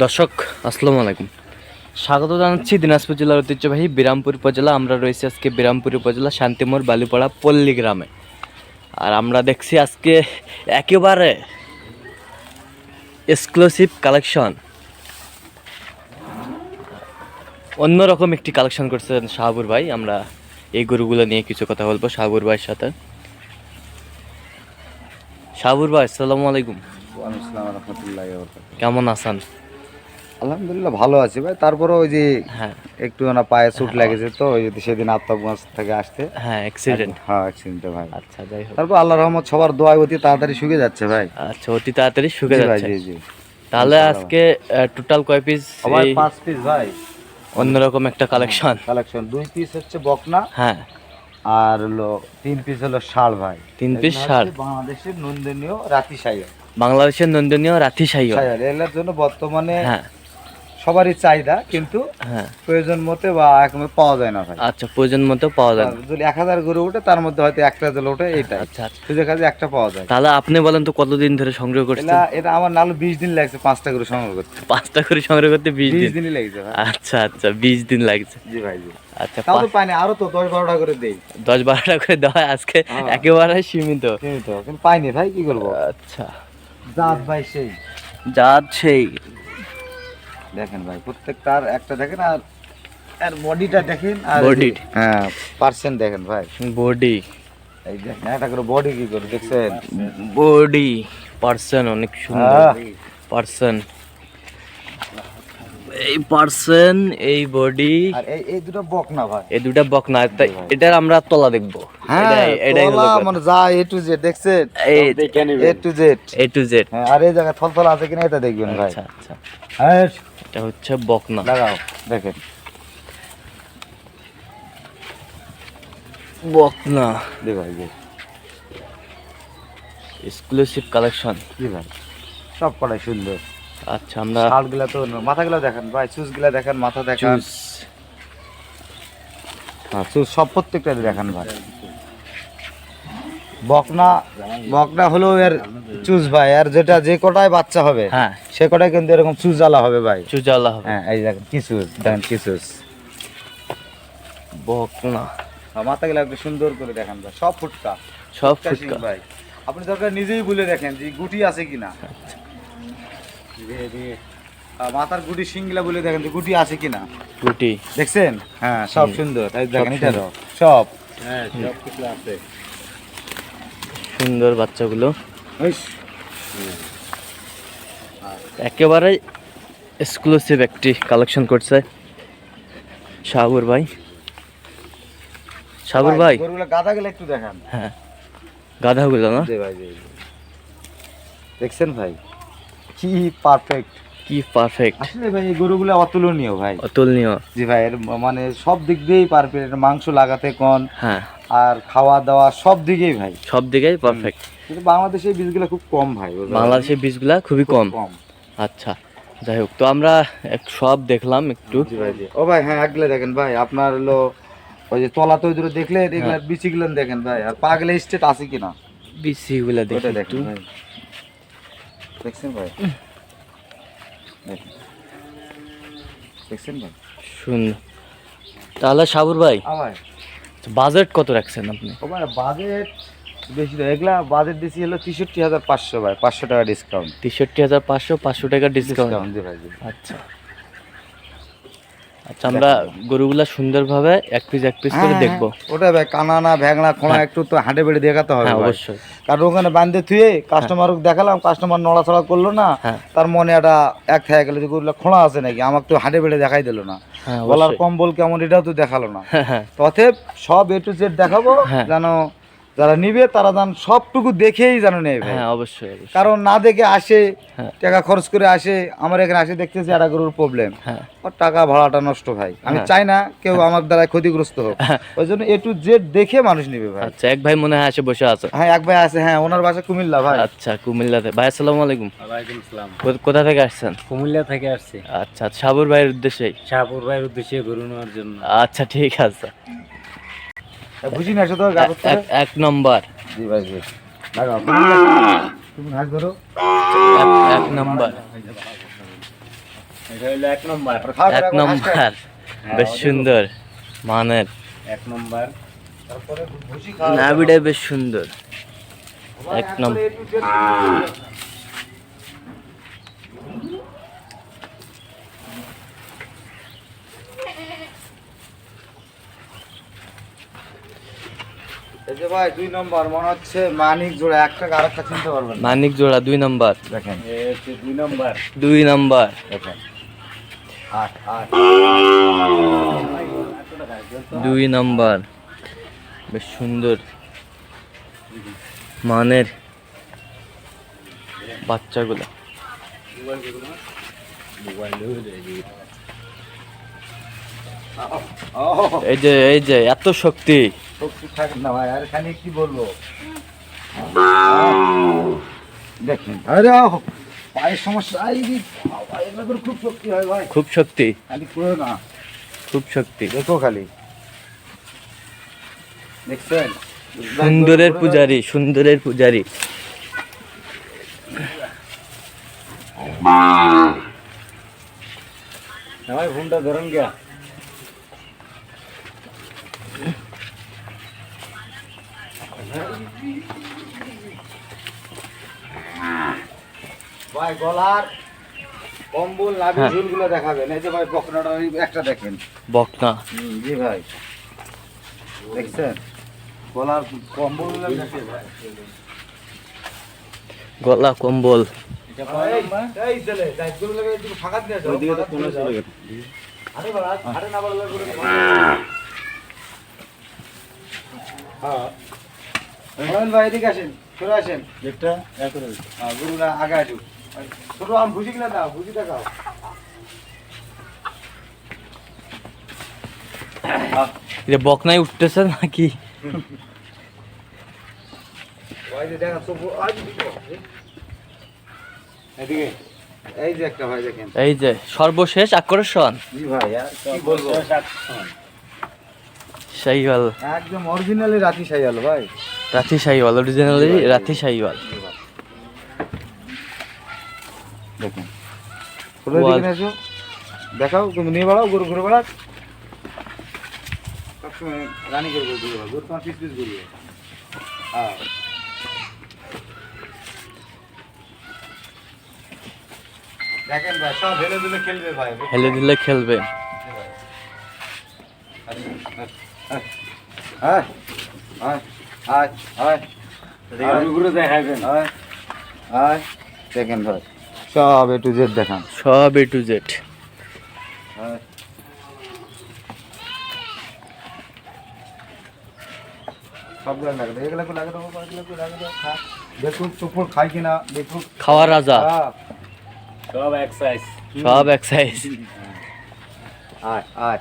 দর্শক আসসালামু আলাইকুম। স্বাগত জানাচ্ছি দিনাজপুর জেলার ঐতিহ্যবাহী বিরামপুর উপজেলা। আমরা রয়েছি আজকে বিরামপুর উপজেলা শান্তিমোড় বালিপাড়া পল্লী গ্রামে আর আমরা দেখছি আজকে একেবারে এক্সক্লুসিভ কালেকশন অন্যরকম একটি কালেকশন করছেন শাহাবুর ভাই। আমরা এই গরুগুলো নিয়ে কিছু কথা বলব শাহাবুর ভাইয়ের সাথে। শাহাবুর ভাই আসসালামু আলাইকুম। কেমন আছেন? আলহামদুলিল্লাহ ভালো আছি ভাই। তারপরে ওই যে হ্যাঁ। একটু না পায়ে চোট লেগেছে তো ওই যদি সেদিন আত্মগঞ্জ থেকে আসতে। হ্যাঁ অ্যাক্সিডেন্ট হ্যাঁ অ্যাক্সিডেন্টে ভাই। আচ্ছা যাই হোক। তারপর আল্লাহ রহমত সবার দোয়ায় অতি তাড়াতাড়ি শুকে যাচ্ছে ভাই। আচ্ছা অতি তাড়াতাড়ি শুকে যাচ্ছে। জি জি। তাহলে আজকে টোটাল কয় পিস সবাই পাঁচ পিস ভাই। অন্যরকম একটা কালেকশন কালেকশন দুই পিস হচ্ছে বকনা। হ্যাঁ। আর হলো তিন পিস হলো ষাঁড় ভাই। তিন পিস। হচ্ছে বাংলাদেশের নন্দনীয় রাতি সাইয়া বাংলাদেশের নন্দনীয় সাইও। সাইয়া এগুলোর জন্য বর্তমানে হ্যাঁ। সবারই চাহিদা কিন্তু হ্যাঁ। প্রয়োজন মতে বা এখন পাওয়া যায় না ভাই। আচ্ছা প্রয়োজন মতো পাওয়া যায় না। যদি এক হাজার গরু ওঠে তার মধ্যে হয়তো একটা জল ওঠে এইটা আচ্ছা আচ্ছা। সুযোগ আছে একটা পাওয়া যায়। তাহলে আপনি বলেন তো কতদিন ধরে সংগ্রহ করছেন? এটা এটা আমার নালো বিশ দিন লাগছে পাঁচটা করে সংগ্রহ করতে। পাঁচটা করে সংগ্রহ করতে বিশ বিশ দিন? দিনই লাগছে আচ্ছা আচ্ছা বিশ দিন লাগছে। জি ভাই জি। আচ্ছা তাও তো পাইনি আরও তো দশ বারোটা করে দেই। দশ বারোটা করে দেওয়া আজকে হ্যাঁ। একেবারে সীমিত। কিন্তু তো কিন্তু পাইনি ভাই কি করব? আচ্ছা। ভাই সেই। জাত সেই। দেখেন ভাই প্রত্যেকটার একটা দেখেন আর আর বডিটা দেখেন আর Body। হ্যাঁ পার্সেন্ট দেখেন ভাই। বডি এই দেখেন একটা করে বডি কি করে দেখছেন? বডি পার্সন অনেক সুন্দর। আহ। পার্সন এই পার্সন এই বডি আর এই এই দুটো বক না ভাই। এই দুটা বক না তাই এটার আমরা তলা দেখব। হ্যাঁ এটাই- হলো তলা মানে যা এ টু জেড দেখছেন? A to Z A to Z হ্যাঁ আর এই জায়গায় থলথল আছে কিনা এটা দেখবেন ভাই। আচ্ছা আচ্ছা। হ্যাঁ এটা হচ্ছে বকনা। দাঁড়াও দেখেন। বকনা। দে ভাই জি এক্সক্লুসিভ কালেকশন জি ভাই? সব কটাই সুন্দর। আচ্ছা আমরা শার্টগুলা তো মাথা গুলা দেখেন ভাই চুজগুলা দেখেন মাথা দেখেন। হ্যাঁ চুজ সব প্রত্যেকটা দেখেন ভাই। বকনা বকনা হলো এর চুজ ভাই আর যেটা যে কটায় বাচ্চা হবে হ্যাঁ। সে কটায় কিন্তু এরকম চুজ জ্বালা হবে ভাই। চুজালা হবে। হ্যাঁ এই দেখেন কি চুজ দেখেন কি চুজ। বকনা। মাথা গুলা একটু সুন্দর করে দেখেন ভাই সব ফুটকা। সব ফুটকা ভাই। আপনি দরকার নিজেই বলে দেখেন যে গুটি আছে কিনা। মাথার গুটি সিংগুলা বলে দেখেন যে গুটি আছে কিনা। গুটি। দেখছেন? হ্যাঁ সব সুন্দর। এই দেখেন সব এটারও সব। সুন্দর বাচ্চাগুলো। একেবারে এক্সক্লুসিভ একটি কালেকশন করছে শাহুর ভাই। শাহুর ভাই। গরুগুলো গাদা গেলে একটু দেখান। হ্যাঁ। গাধাগুলো না। দেখছেন ভাই? কি পারফেক্ট কি পারফেক্ট আসলে ভাই এই গরুগুলো অতুলনীয় ভাই। অতুলনীয়। জি ভাই এর মানে সব দিক দিয়েই পারফেক্ট মাংস লাগাতে কোন? হ্যাঁ। আর খাওয়া দাওয়া সব দিকেই ভাই। সব দিকেই পারফেক্ট কিন্তু বাংলাদেশে বীজগুলো খুব কম ভাই? বাংলাদেশের বীজগুলা খুবই খুব কম। আচ্ছা যাই হোক তো আমরা এক সব দেখলাম একটু। ও ভাই হ্যাঁ একগুলো দেখেন ভাই আপনার হলো ওই যে তলা তো দূরে দেখলে এগুলো বিচিগুলো দেখেন ভাই আর পাগলে স্টেট আছে কিনা? বিসিগুলা দেখি একটু দেখেন ভাই। দেখছেন ভাই? দেখেন। দেখছেন ভাই? সুন্দর তাহলে সাবুর ভাই ভাই। বাজেট কত রাখছেন আপনি? আমার বাজেট বেশি তো এগুলা বাজেট দিছি হলো তেষট্টি হাজার পাঁচশো ভাই পাঁচশো টাকা ডিসকাউন্ট তেষট্টি হাজার পাঁচশো পাঁচশো টাকা ডিসকাউন্ট আচ্ছা। আচ্ছা আমরা গরুগুলা সুন্দরভাবে এক পিস এক পিস করে হ্যাঁ, দেখব। হ্যাঁ, ওটা ভাই কানানা ভ্যাংলা খোঁড়া একটু তো হাঁটে বেড়ে দেখাতে হবে হ্যাঁ অবশ্যই। কারণ ওখানে বান্ধে থুয়ে কাস্টমারকে দেখালাম কাস্টমার নড়াচড়া করল না হ্যাঁ। তার মনে একটা এক থেকে গেলো যে গরুগুলো খোঁড়া আছে নাকি আমাকে তো হাঁটে বেড়ে দেখাই দিল না। হ্যাঁ অবশ্যই। কম্বল কেমন এটাও তো দেখাল না। হ্যাঁ হ্যাঁ। সব এ টু জেড দেখাবো হ্যাঁ। যেন যারা নিবে তারা যেন সবটুকু দেখেই যেন নেই হ্যাঁ অবশ্যই কারণ না দেখে আসে হ্যাঁ। টাকা খরচ করে আসে আমার এখানে আসে দেখতেছি একটা গরুর প্রবলেম হ্যাঁ। ওর টাকা ভাড়াটা নষ্ট ভাই। আমি হ্যাঁ। চাই না কেউ আমার দ্বারা ক্ষতিগ্রস্ত হোক। ওই জন্য এ টু জেড দেখে মানুষ নিবে ভাই। আচ্ছা এক ভাই মনে হয় এসে বসে আছে। হ্যাঁ এক ভাই আছে হ্যাঁ ওনার বাসা কুমিল্লা ভাই। আচ্ছা কুমিল্লাতে। ভাই আসসালামু আলাইকুম। ওয়ালাইকুম আসসালাম। কোথা থেকে আসছেন? কুমিল্লা থেকে আসছি। আচ্ছা আচ্ছা, সাবুর ভাইয়ের উদ্দেশ্যে। সাবুর ভাইয়ের উদ্দেশ্যে গরু নেওয়ার জন্য। আচ্ছা ঠিক আছে। ভুসি নেছো তো এক নম্বর। এক নম্বর। এক নম্বর। এক নম্বর। হ্যাঁ, বেশ সুন্দর। মানের। এক নম্বর। নাবিটা বেশ সুন্দর। এক নম্বর। এই যে ভাই দুই নম্বর মনে হচ্ছে মানিক জোড়া একটা চিনতে পারবেন না। মানিক জোড়া দুই নম্বর। দেখেন এ হচ্ছে দুই নম্বর। দুই নম্বর। দেখেন আট আট। দুই নম্বর। বেশ সুন্দর। মানের বাচ্চাগুলো। এই যে এই যে এত শক্তি। শক্তি থাকে না ভাই আর খালি কি বলব? দেখেন আরে পায়ের সমস্যা খুব শক্তি হয় ভাই। খুব শক্তি। খালি করে না। খুব শক্তি। দেখো খালি। দেখছেন? সুন্দরের পূজারি সুন্দরের পূজারি। ভাই ফোনটা ধরেন গিয়া। ভাই গলার কম্বল নাভি হ্যাঁ। ঝুলগুলো দেখাবেন। এই যে ভাই বকনাটা একটা দেখেন। বকনা। জি ভাই। দেখছেন? গলার কম্বল গলা কম্বল। হ্যাঁ। ভাই এদিকে আসেন চলে আসেন। একটা হ্যাঁ, গুরুরা আগে আসুক। আম ভুজি কিনা দাও বকনাই উঠতেছে নাকি? এই যে এই যে সর্বশেষ আকর্ষণ। জি একদম অরিজিনালি রাতি সাইওয়াল ভাই। রাতি সাইওয়াল অরিজিনালি রাতি সাইওয়াল দেখুন। কোথায় দেখাও তুমি নিয়ে বেড়াও গরু ঘুরে বেড়াক। সবসময় রানি করে গরু ঘুরে বেড়াও গরু তোমার পিস পিস ঘুরবে হ্যাঁ দেখেন ভাই সব হেলে দুলে খেলবে ভাই হেলে দিলে খেলবে। হ্যাঁ হ্যাঁ আয় আয় ঘুরে দেখাবেন। আয় আয় দেখেন ভাই। সব এ টু জেড দেখান। সব এ টু জেড দেখুন চুপুর খাই কিনা দেখুন। রাজা। হ্যাঁ। সব সব একসাইজ আয় আয়।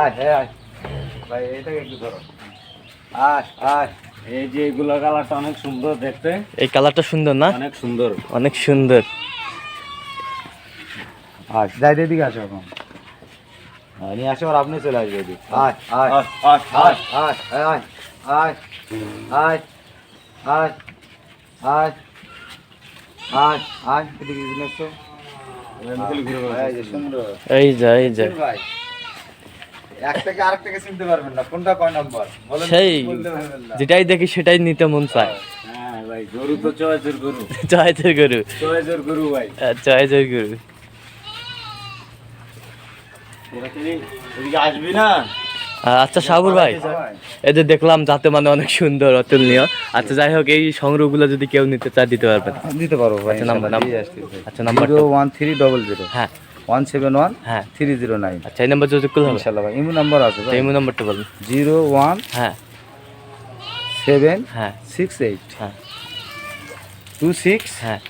আয় ভাই এটাকে একটু ধরো। আয় আয়। এই যে এগুলো কালারটা অনেক সুন্দর দেখতে। এই কালারটা সুন্দর না? অনেক সুন্দর। অনেক সুন্দর। আয় যাই আসো এখন হ্যাঁ, নিয়ে আসো আর আপনি চলে আসবে এদিক আয় আয় আয়, আয়, আয় আয়। আয় আয় আয় আয় আয় আয় আয় আয় এদিকে এদিকে এসো এই যে এই যে এই যে ভাই এক থেকে আরেক থেকে চিনতে পারবেন না কোনটা কয় নম্বর বলেন সেই যেটাই দেখি সেটাই নিতে মন চায় হ্যাঁ ভাই গরু তো চয়েসের গরু চয়েসের গরু চয়েসের গরু ভাই চয়েসের গরু এদিকে আসবি না আহ, আচ্ছা সাবুর ভাই। যে দেখলাম যাতে মানে অনেক সুন্দর অতুলনীয়। আচ্ছা যাই হোক এই সংগ্রহগুলো যদি কেউ নিতে চায় দিতে পারবেন। দিতে পারব ভাই আচ্ছা, নাম্বার, নাম্বার। আচ্ছা নাম্বারটা zero one three double zero. হ্যাঁ। ওয়ান সেভেন ওয়ান হ্যাঁ। Three zero nine. আচ্ছা এই নাম্বার করলে হবে? ইনশাল্লাহ ভাই ইমো নাম্বার আছে তো এই নাম্বারটা বলুন। জিরো ওয়ান হ্যাঁ। সেভেন হ্যাঁ। Six eight. হ্যাঁ। টু সিক্স হ্যাঁ।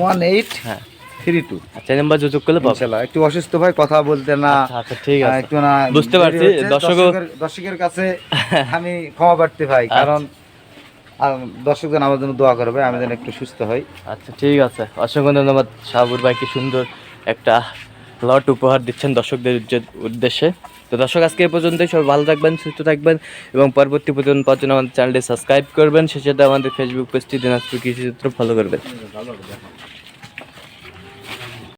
ওয়ান এইট হ্যাঁ। থ্রি টু আচ্ছা নাম্বার যোগাযোগ করলে পাবো। একটু অসুস্থ ভাই কথা বলতে না। আচ্ছা, আচ্ছা ঠিক আছে। একটু না বুঝতে পারছি, হচ্ছে। দর্শকও- দর্শকের- কাছে আমি ক্ষমা প্রার্থী ভাই আচ্ছা। কারণ দর্শকজন আমার জন্য দোয়া করবে আমি যেন একটু সুস্থ হই। আচ্ছা ঠিক আছে। অসংখ্য ধন্যবাদ শাহাবুর ভাইকে সুন্দর একটা লট উপহার দিচ্ছেন দর্শকদের উদ্দেশ্যে। তো দর্শক আজকে এ পর্যন্তই। সবাই ভালো থাকবেন সুস্থ থাকবেন এবং পরবর্তী পর্যন্ত জন্য আমাদের চ্যানেলটি সাবস্ক্রাইব করবেন। সে সাথে আমাদের ফেসবুক পেজটি দিনাজপুর কৃষি চিত্র ফলো করবেন।